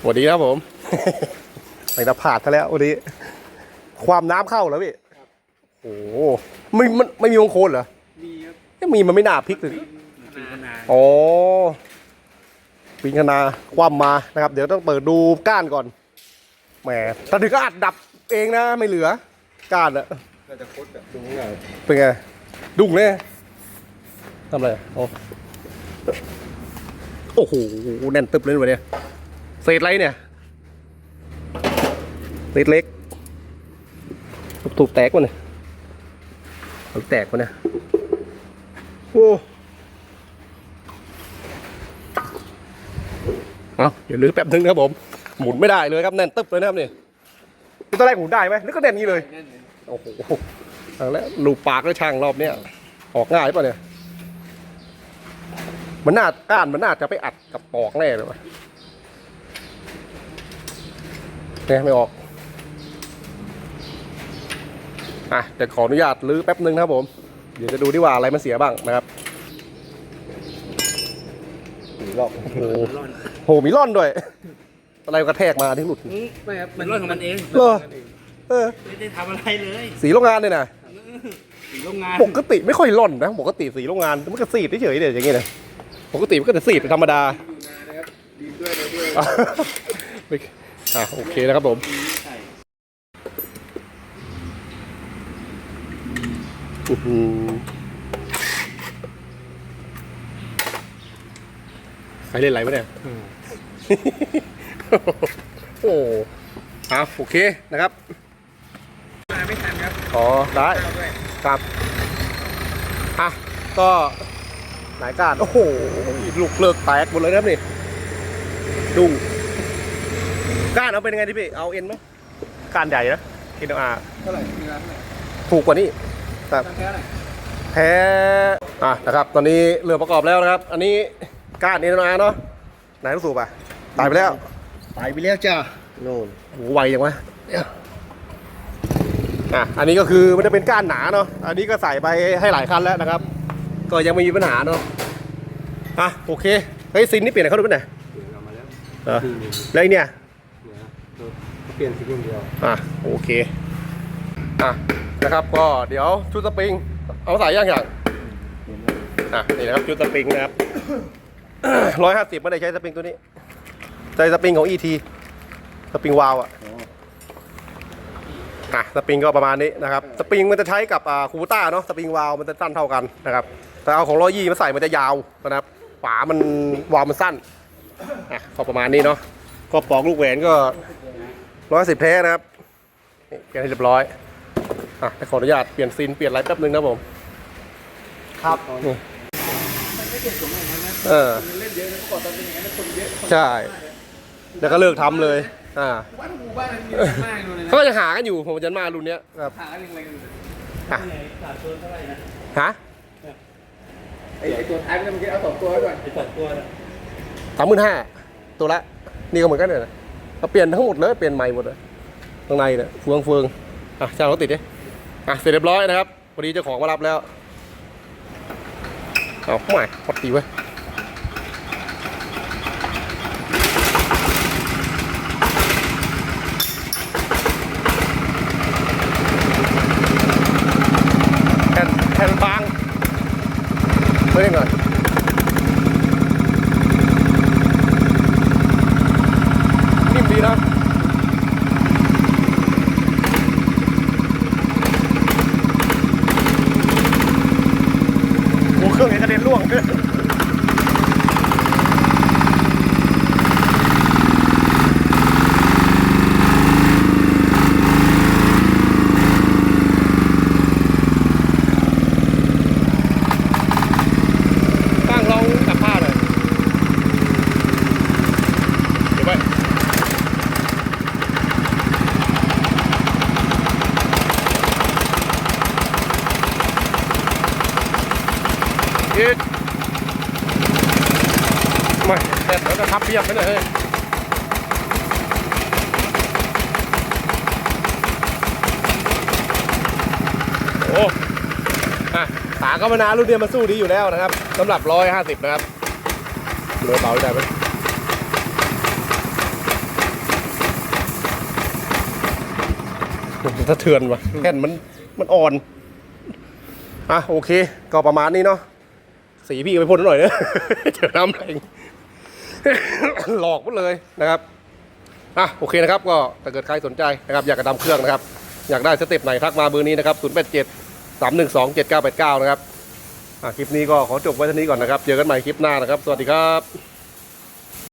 สวัสดีครับผมหลังจากผ่านซะแล้ววันนี้ ความน้ำเข้าแล้วพี่โอ้โหไม่มันไม่มีวงโคนเหรอมีครับยังมีมันไม่น่าพลิกเลยปีนนาอ๋อปิงคณาคว่ำมานะครับ เดี๋ยวต้องเปิดดูก้านก่อนแหมถ้าถึงก็อัดดับเองนะไม่เหลือ ก้านอะน่าจะโคตรแบบตรงนี้ไงเป็นไงดุ้งเลยทำอะไรโอ้โอ้โหแน่นตึบเลยวันนี้ เศษอะไรเนี่ยเศษเล็กถูกๆแตกวะเนี่ยถูกแตกวะเนี่ยโอ้เอาเดี๋ยวลื้อแป๊บนึงนะครับผม หมุนไม่ได้เลยครับแน่นตึบเลยนะครับนี่ตอนแรกหมุนได้ไหมนึกก็แน่นนี้เลยแน่นเลยโอ้โหเอาแล้วลูกปากแล้วช่างรอบเนี้ยออกง่ายป่ะเนี่ยมันน่าก้านมันน่าจะไปอัดกับปอกแน่เลยวะ เนี่ยไม่ออก อะเดี๋ยวขออนุญาตลื้อแป๊บนึงนะครับผม เดี๋ยวจะดูดีว่าอะไรมันเสียบ้างนะครับสี่รอบโอ้โหโหมีร่อนด้วย อะไรกระแทกมาที่หลุด ไม่ครับมันร่อนของมันเองเหรอ เออ ไม่ได้ทำอะไรเลยสีโรงงานเนี่ยนะสีโรงงานปกติไม่ค่อยร่อนนะปกติสีโรงงานมันก็สีดเฉยๆเนี่ยอย่างงี้นะปกติมันก็จะสีดเป็นธรรมดาอยู่นานนะครับดีด้วยนะด้วยไม่ อะโอเคนะครับผมใช่อื้อหือใครเล่นอะไรวะเนี่ยโอ้อะโอเคนะครับมาไม่ทันครับอ๋อได้เอาด้วยครับอะก็หลายการโอ้โหลูกเลิกแตกหมดเลยนะครับนี่ดุ้ง ก้านเอาเป็นยังไงที่พี่เอาเอ็นไหมก้านใหญ่นะเอ็นอาเท่าไหร่มีร้านเท่าไหร่ถูกกว่านี้ครับตั้งแค่ไหนแพ้อะนะครับตอนนี้เรือประกอบแล้วนะครับ อันนี้ก้านเอ็นอาเนาะไหนลูกสูบอะตายไปแล้วตายไปแล้วจ้าโน่นโหไวจังวะเนี่ยอะอันนี้ก็คือมันจะเป็นก้านหนาเนาะอันนี้ก็ใส่ไปให้หลายคันแล้วนะครับ ก็ยังไม่มีปัญหาเนาะอะโอเคเฮ้ยซินนี่เปลี่ยนให้เขาดูเป็นไหนเปลี่ยนออกมาแล้วเหรอแล้วไอ้เนี่ย เปลี่ยนสีอย่งเดียวอะโอเคอะนะครับก็เดี๋ยวชุดสปริง เอาใส่ย่างอย่างอะนี่นะครับชุดสปริงนะครับร้อยห้าสิบไม่ได้ใช้สปริงตัวนี้ใช้สปริงของ ET สปริงวาล์วอะอะสปริงก็ประมาณนี้นะครับสปริงมันจะใช้กับคูต้าเนาะสปริงวาล์วมันจะสั้นเท่ากันนะครับแต่เอาของร้อยยี่มาใส่มันจะยาวนะครับฝามันวาล์วมันสั้นอะก็ประมาณนี้เนาะก็ปอกลูกแหวนก็ ร้อยสิบแท้นะครับนี่เปลี่ยนให้เรียบร้อยอะขออนุญาตเปลี่ยนซีนเปลี่ยนอะไรแป๊บนึงนะผมครับนี่เออเล่นเยอะนะเมื่อก่อนตอนเป็นอย่างนั้นคนเยอะใช่แล้วก็เลิกทำเลยอ่าบ้านหมู่บ้านมันเยอะมากเลยนะเขาก็ยังหากันอยู่ผมจะมารุ่นเนี้ยครับหาอะไรอะไรกันอยู่อะขาดตัวเท่าไหร่นะฮะไอ้ไอ้ตัวท้ายมันเมื่อกี้เอาสองตัวไว้ก่อนไอ้สองตัวนะสามหมื่นห้าตัวละนี่ก็เหมือนกันเลยนะ เอาเปลี่ยนทั้งหมดเลยเปลี่ยนใหม่หมดเลยข้างในเนี่ยเฟืองเฟืองอะช่างเขาติดดิอะเสร็จเรียบร้อยนะครับพอดีเจ้าของมารับแล้วเอาไม่พอดีเว้ย แผ่นแผ่นบางไม่ได้เงินนิ่มดีนะโอ้เครื่องเห็นกระเด็น ล่วงตั้ง ยืดมาเสร็จแล้วจะทับเพียบไปเลยโอ้อะสาก็มานารุ่นเนี้ยมาสู้ดีอยู่แล้วนะครับสำหรับร้อยห้าสิบนะครับเรือเบาได้ไหถ้าเทือนว่ะแผ่นมันมันอ่อน อะโอเค ก็ประมาณนี้เนาะ สีพี่เอาไปพ่นหน่อยเนอะเจอน้ำแรงหลอกหมดเลยนะครับอะโอเคนะครับ ก็ถ้าเกิดใครสนใจนะครับ อยากจะทำเครื่องนะครับ อยากได้สเต็ปไหนทักมาเบอร์นี้นะครับ0 8 7 3 1 2 7 9 8 9 นะครับอะคลิปนี้ก็ขอจบไว้เท่านี้ก่อนนะครับ เจอกันใหม่คลิปหน้านะครับ สวัสดีครับ